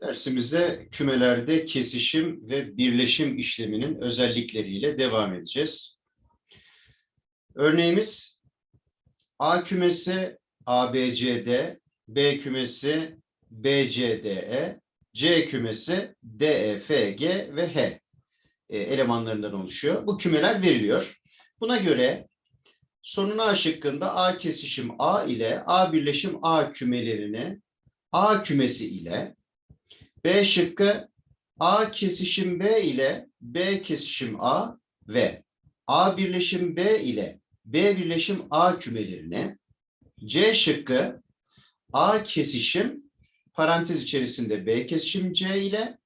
Dersimizde kümelerde kesişim ve birleşim işleminin özellikleriyle devam edeceğiz. Örneğimiz A kümesi ABCD, B kümesi BCDE, C kümesi DEFG ve H e, elemanlarından oluşuyor. Bu kümeler veriliyor. Buna göre sorunun A şıkkında A kesişim A ile A birleşim A kümelerini A kümesi ile B şıkkı A kesişim B ile B kesişim A ve A birleşim B ile B birleşim A kümelerine C şıkkı A kesişim parantez içerisinde B kesişim C ile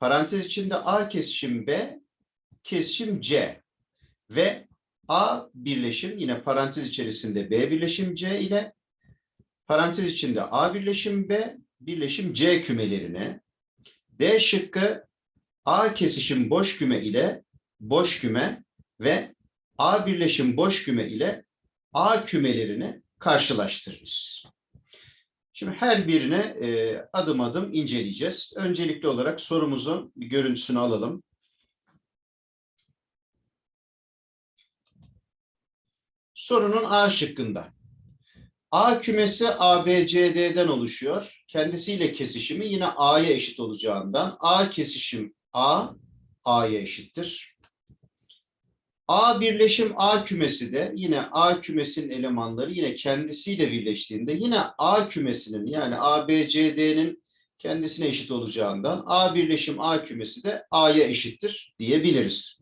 parantez içinde A kesişim B kesişim C ve A birleşim yine parantez içerisinde B birleşim C ile parantez içinde A birleşim B birleşim C kümelerine D şıkkı A kesişim boş küme ile boş küme ve A birleşim boş küme ile A kümelerini karşılaştırırız. Şimdi her birine e, adım adım inceleyeceğiz. Öncelikli olarak sorumuzun bir görüntüsünü alalım. Sorunun A şıkkında. A kümesi ABCD'den oluşuyor. Kendisiyle kesişimi yine A'ya eşit olacağından A kesişim A, A'ya eşittir. A birleşim A kümesi de yine A kümesinin elemanları yine kendisiyle birleştiğinde yine A kümesinin yani ABCD'nin kendisine eşit olacağından A birleşim A kümesi de A'ya eşittir diyebiliriz.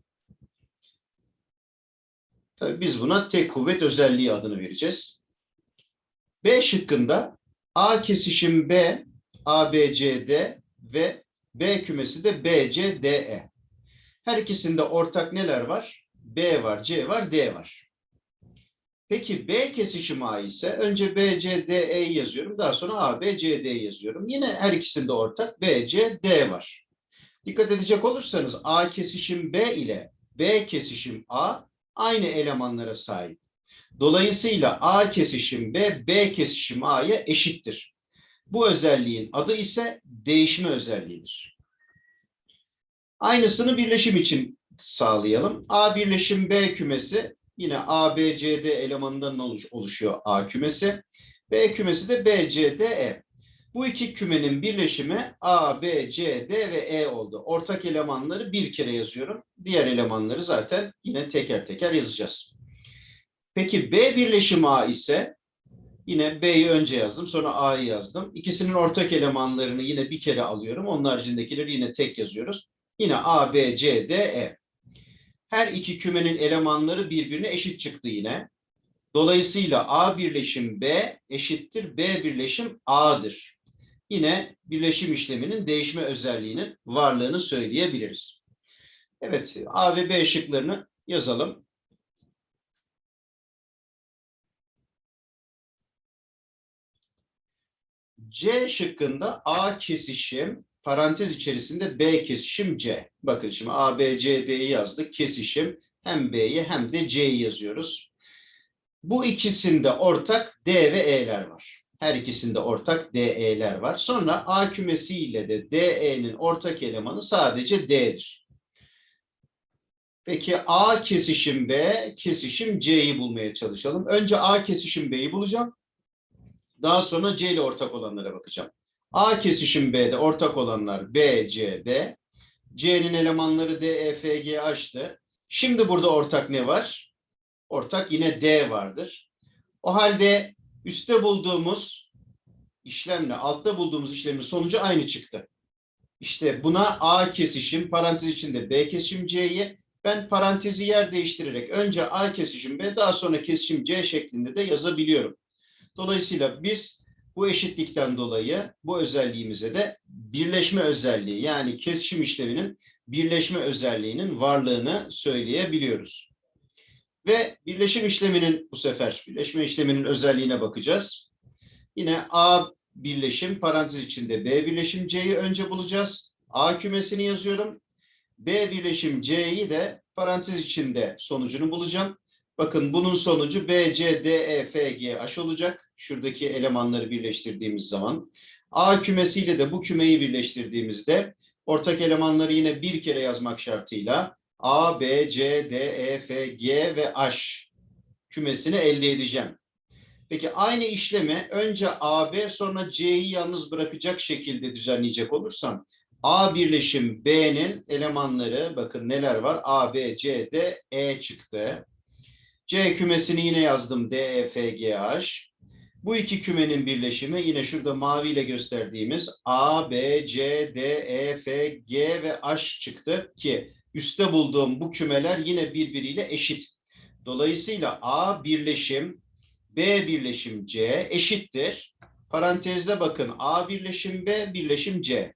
Tabii biz buna tek kuvvet özelliği adını vereceğiz. B şıkkında A kesişim B, ABCD ve B kümesi de BCDE. Her ikisinde ortak neler var? B var, C var, D var. Peki B kesişim A ise önce BCDE'yi yazıyorum. Daha sonra ABCD'yi yazıyorum. Yine her ikisinde ortak BCD var. Dikkat edecek olursanız A kesişim B ile B kesişim A aynı elemanlara sahip. Dolayısıyla A kesişim B, B kesişim A'ya eşittir. Bu özelliğin adı ise değişme özelliğidir. Aynısını birleşim için sağlayalım. A birleşim B kümesi yine A, B, C, D elemanından oluş- oluşuyor A kümesi. B kümesi de B, C, D, E. Bu iki kümenin birleşimi A, B, C, D ve E oldu. Ortak elemanları bir kere yazıyorum. Diğer elemanları zaten yine teker teker yazacağız. Peki B birleşim A ise yine B'yi önce yazdım sonra A'yı yazdım. İkisinin ortak elemanlarını yine bir kere alıyorum. Onun haricindekileri yine tek yazıyoruz. Yine A, B, C, D, E. Her iki kümenin elemanları birbirine eşit çıktı yine. Dolayısıyla A birleşim B eşittir B birleşim A'dır. Yine birleşim işleminin değişme özelliğinin varlığını söyleyebiliriz. Evet, A ve B şıklarını yazalım. C şıkkında A kesişim parantez içerisinde B kesişim C. Bakın şimdi A, B, C, D'yi yazdık. Kesişim hem B'yi hem de C'yi yazıyoruz. Bu ikisinde ortak D ve E'ler var. Her ikisinde ortak D, E'ler var. Sonra A kümesiyle de D, E'nin ortak elemanı sadece D'dir. Peki A kesişim B, kesişim C'yi bulmaya çalışalım. Önce A kesişim B'yi bulacağım. Daha sonra C ile ortak olanlara bakacağım. A kesişim B'de ortak olanlar B, C, D. C'nin elemanları D, E, F, G açtı. Şimdi burada ortak ne var? Ortak yine D vardır. O halde üstte bulduğumuz işlemle altta bulduğumuz işlemin sonucu aynı çıktı. İşte buna A kesişim parantez içinde B kesişim C'yi ben parantezi yer değiştirerek önce A kesişim B daha sonra kesişim C şeklinde de yazabiliyorum. Dolayısıyla biz bu eşitlikten dolayı bu özelliğimize de birleşme özelliği yani kesişim işleminin birleşme özelliğinin varlığını söyleyebiliyoruz. Ve birleşim işleminin bu sefer birleşme işleminin özelliğine bakacağız. Yine A birleşim parantez içinde B birleşim C'yi önce bulacağız. A kümesini yazıyorum. B birleşim C'yi de parantez içinde sonucunu bulacağım. Bakın bunun sonucu B, C, D, E, F, G, H olacak. Şuradaki elemanları birleştirdiğimiz zaman. A kümesiyle de bu kümeyi birleştirdiğimizde ortak elemanları yine bir kere yazmak şartıyla A, B, C, D, E, F, G ve H kümesini elde edeceğim. Peki aynı işlemi önce AB sonra C'yi yalnız bırakacak şekilde düzenleyecek olursam A birleşim B'nin elemanları bakın neler var? A, B, C, D, E çıktı. C kümesini yine yazdım. D, E, F, G, H. Bu iki kümenin birleşimi yine şurada maviyle gösterdiğimiz A, B, C, D, E, F, G ve H çıktı ki üstte bulduğum bu kümeler yine birbiriyle eşit. Dolayısıyla A birleşim B birleşim C eşittir. Parantezde bakın A birleşim B birleşim C.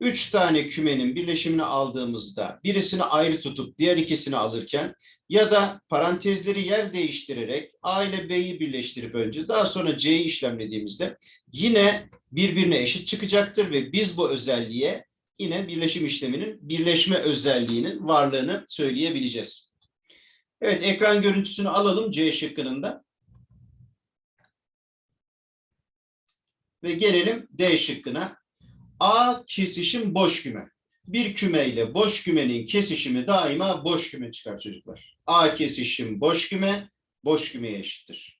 Üç tane kümenin birleşimini aldığımızda birisini ayrı tutup diğer ikisini alırken ya da parantezleri yer değiştirerek A ile B'yi birleştirip önce daha sonra C'yi işlemlediğimizde yine birbirine eşit çıkacaktır ve biz bu özelliğe yine birleşim işleminin birleşme özelliğinin varlığını söyleyebileceğiz. Evet ekran görüntüsünü alalım C şıkkının da. Ve gelelim D şıkkına. A kesişim boş küme. Bir küme ile boş kümenin kesişimi daima boş küme çıkar çocuklar. A kesişim boş küme, boş kümeye eşittir.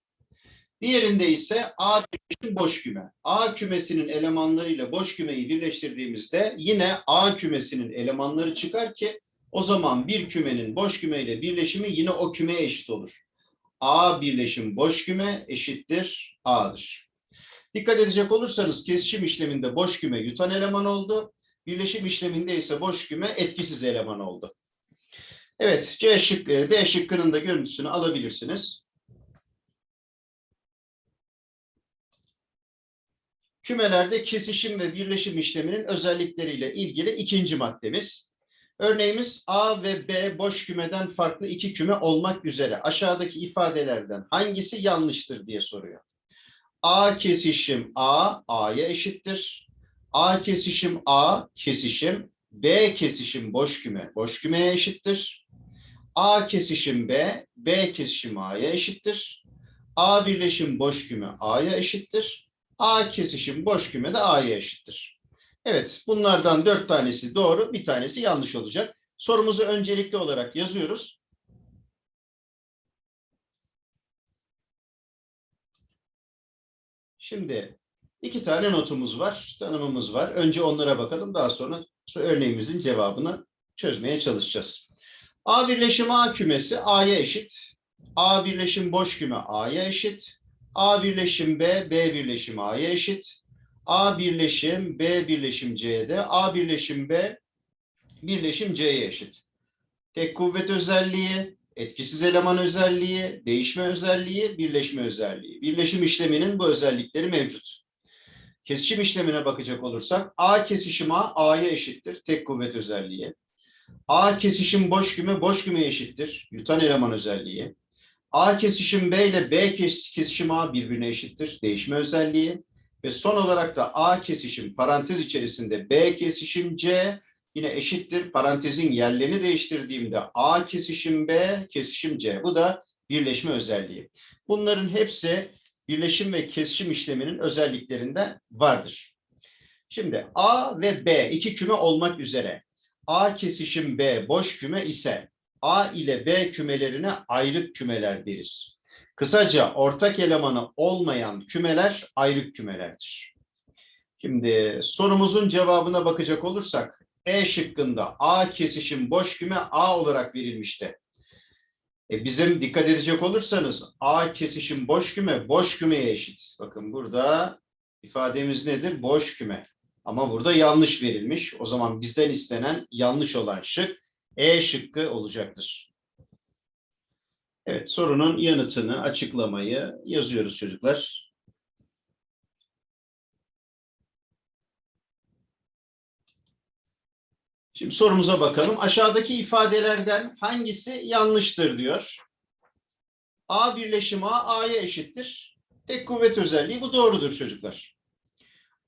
Diğerinde ise A kesişim boş küme. A kümesinin elemanlarıyla boş kümeyi birleştirdiğimizde yine A kümesinin elemanları çıkar ki o zaman bir kümenin boş kümeyle birleşimi yine o kümeye eşit olur. A birleşim boş küme eşittir A'dır. Dikkat edecek olursanız kesişim işleminde boş küme yutan eleman oldu. Birleşim işleminde ise boş küme etkisiz eleman oldu. Evet, C şık, e, D şıkkının da görüntüsünü alabilirsiniz. Kümelerde kesişim ve birleşim işleminin özellikleriyle ilgili ikinci maddemiz. Örneğimiz A ve B boş kümeden farklı iki küme olmak üzere aşağıdaki ifadelerden hangisi yanlıştır diye soruyor. A kesişim A, A'ya eşittir. A kesişim A, kesişim. B kesişim boş küme, boş kümeye eşittir. A kesişim B, B kesişim A'ya eşittir. A birleşim boş küme A'ya eşittir. A kesişim boş küme de A'ya eşittir. Evet, bunlardan dört tanesi doğru, bir tanesi yanlış olacak. Sorumuzu öncelikli olarak yazıyoruz. Şimdi iki tane notumuz var, tanımımız var. Önce onlara bakalım, daha sonra örneğimizin cevabını çözmeye çalışacağız. A birleşim A kümesi A'ya eşit. A birleşim boş küme A'ya eşit. A birleşim B, B birleşim A'ya eşit. A birleşim B birleşim C'de. A birleşim B birleşim C'ye eşit. Tek kuvvet özelliği, etkisiz eleman özelliği, değişme özelliği, birleşme özelliği. Birleşim işleminin bu özellikleri mevcut. Kesişim işlemine bakacak olursak A kesişim A, A'ya eşittir. Tek kuvvet özelliği. A kesişim boş küme, boş kümeye eşittir. Yutan eleman özelliği. A kesişim B ile B kesişim A birbirine eşittir. Değişme özelliği. Ve son olarak da A kesişim parantez içerisinde B kesişim C yine eşittir. Parantezin yerlerini değiştirdiğimde A kesişim B kesişim C. Bu da birleşme özelliği. Bunların hepsi birleşim ve kesişim işleminin özelliklerinde vardır. Şimdi A ve B iki küme olmak üzere A kesişim B boş küme ise A ile B kümelerine ayrık kümeler deriz. Kısaca ortak elemanı olmayan kümeler ayrık kümelerdir. Şimdi sorumuzun cevabına bakacak olursak E şıkkında A kesişim boş küme A olarak verilmişti. E bizim dikkat edecek olursanız A kesişim boş küme boş kümeye eşit. Bakın burada ifademiz nedir? Boş küme. Ama burada yanlış verilmiş. O zaman bizden istenen yanlış olan şık E şıkkı olacaktır. Evet sorunun yanıtını, açıklamayı yazıyoruz çocuklar. Şimdi sorumuza bakalım. Aşağıdaki ifadelerden hangisi yanlıştır diyor. A birleşim A, A'ya eşittir. Tek kuvvet özelliği bu doğrudur çocuklar.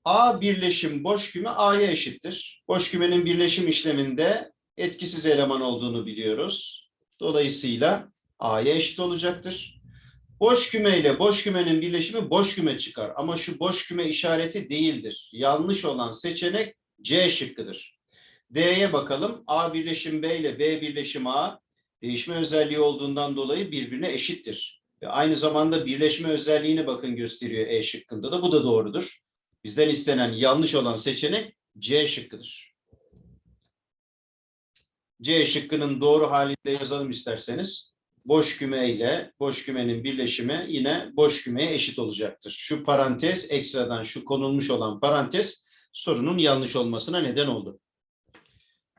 A birleşim boş küme A'ya eşittir. Boş kümenin birleşim işleminde etkisiz eleman olduğunu biliyoruz. Dolayısıyla A'ya eşit olacaktır. Boş küme ile boş kümenin birleşimi boş küme çıkar. Ama şu boş küme işareti değildir. Yanlış olan seçenek C şıkkıdır. D'ye bakalım. A birleşim B ile B birleşim A değişme özelliği olduğundan dolayı birbirine eşittir. Ve aynı zamanda birleşme özelliğini bakın gösteriyor E şıkkında da. Bu da doğrudur. Bizden istenen yanlış olan seçenek C şıkkıdır. C şıkkının doğru halinde yazalım isterseniz. Boş küme ile boş kümenin birleşimi yine boş kümeye eşit olacaktır. Şu parantez ekstradan şu konulmuş olan parantez sorunun yanlış olmasına neden oldu.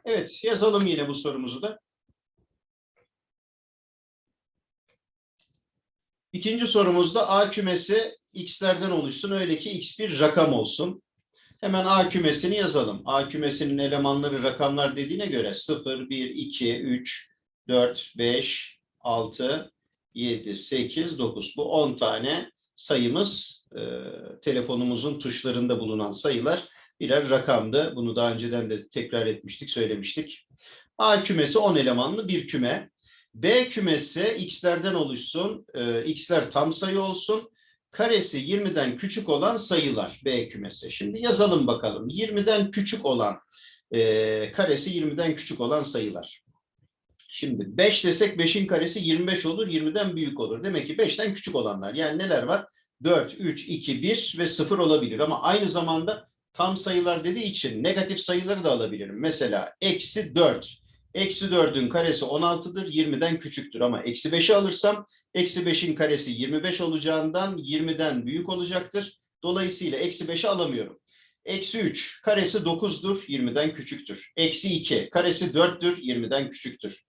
Evet yazalım yine bu sorumuzu da. İkinci sorumuzda A kümesi x'lerden oluşsun öyle ki x bir rakam olsun. Hemen A kümesini yazalım. A kümesinin elemanları rakamlar dediğine göre 0, 1, 2, 3, 4, 5, 6, 7, 8, 9. Bu 10 tane sayımız e, telefonumuzun tuşlarında bulunan sayılar birer rakamdı. Bunu daha önceden de tekrar etmiştik, söylemiştik. A kümesi 10 elemanlı bir küme. B kümesi x'lerden oluşsun, e, x'ler tam sayı olsun. Karesi 20'den küçük olan sayılar B kümesi. Şimdi yazalım bakalım. 20'den küçük olan, e, karesi 20'den küçük olan sayılar. Şimdi 5 desek 5'in karesi 25 olur, 20'den büyük olur. Demek ki 5'ten küçük olanlar. Yani neler var? 4, 3, 2, 1 ve 0 olabilir. Ama aynı zamanda tam sayılar dediği için negatif sayıları da alabilirim. Mesela eksi 4. Eksi 4'ün karesi 16'dır, 20'den küçüktür. Ama eksi 5'i alırsam eksi 5'in karesi 25 olacağından 20'den büyük olacaktır. Dolayısıyla eksi 5'i alamıyorum. Eksi 3 karesi 9'dur, 20'den küçüktür. Eksi 2 karesi 4'tür, 20'den küçüktür.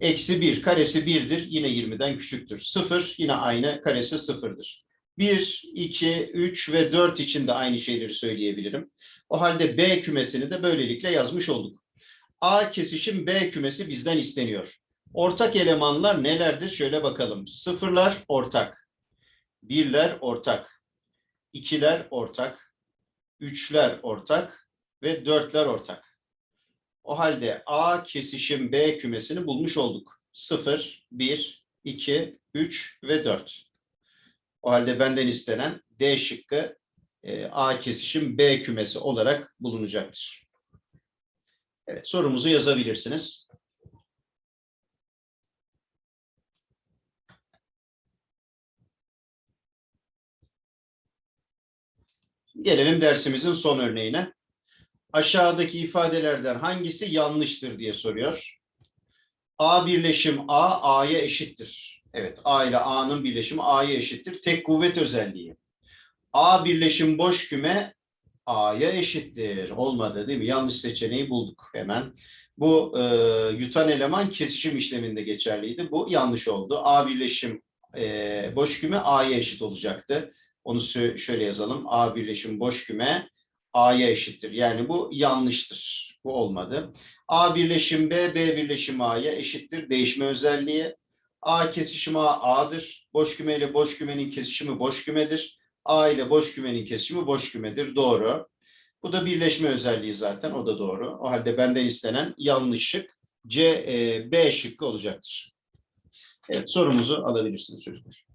Eksi 1 karesi 1'dir, yine 20'den küçüktür. 0 yine aynı, karesi 0'dır. 1, 2, 3 ve 4 için de aynı şeyleri söyleyebilirim. O halde B kümesini de böylelikle yazmış olduk. A kesişim B kümesi bizden isteniyor. Ortak elemanlar nelerdir? Şöyle bakalım. Sıfırlar ortak. Birler ortak. ikiler ortak. Üçler ortak. Ve dörtler ortak. O halde A kesişim B kümesini bulmuş olduk. 0, 1, 2, 3 ve 4. O halde benden istenen D şıkkı e, A kesişim B kümesi olarak bulunacaktır. Evet, sorumuzu yazabilirsiniz. Gelelim dersimizin son örneğine. Aşağıdaki ifadelerden hangisi yanlıştır diye soruyor. A birleşim A, A'ya eşittir. Evet, A ile A'nın birleşimi A'ya eşittir. Tek kuvvet özelliği. A birleşim boş küme A'ya eşittir. Olmadı değil mi? Yanlış seçeneği bulduk hemen. Bu e, yutan eleman kesişim işleminde geçerliydi. Bu yanlış oldu. A birleşim e, boş küme A'ya eşit olacaktı. Onu şöyle yazalım. A birleşim boş küme A'ya eşittir. Yani bu yanlıştır. Bu olmadı. A birleşim B, B birleşim A'ya eşittir. Değişme özelliği. A kesişim A A'dır. Boş küme ile boş kümenin kesişimi boş kümedir. A ile boş kümenin kesişimi boş kümedir. Doğru. Bu da birleşme özelliği zaten. O da doğru. O halde benden istenen yanlış şık C, e, B şıkkı olacaktır. Evet sorumuzu alabilirsiniz çocuklar.